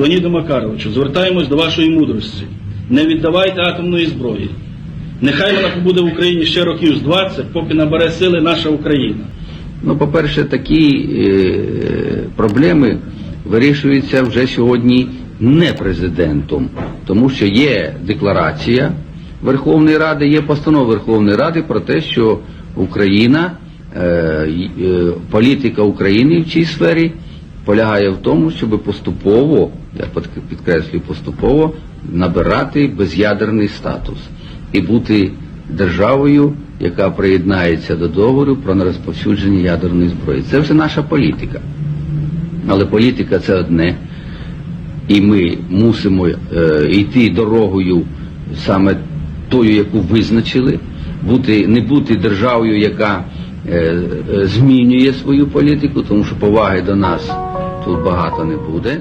Леоніду Макаровичу, звертаємось до вашої мудрості. Не віддавайте атомної зброї. Нехай вона побуде в Україні ще років з 20, поки набере сили наша Україна. Ну, по-перше, такі е, проблеми вирішуються вже сьогодні не президентом, тому що є декларація Верховної Ради, є постанова Верховної Ради про те, що Україна, е, е, політика України в цій сфері полягає в тому, щоб поступово, я підк- підкреслюю, поступово набирати без'ядерний статус і бути державою, яка приєднається до договору про нерозповсюдження ядерної зброї. Це вже наша політика. Але політика це одне, і ми мусимо е, йти дорогою саме тою, яку визначили, бути, не бути державою, яка змінює свою політику, тому що поваги до нас тут багато не буде.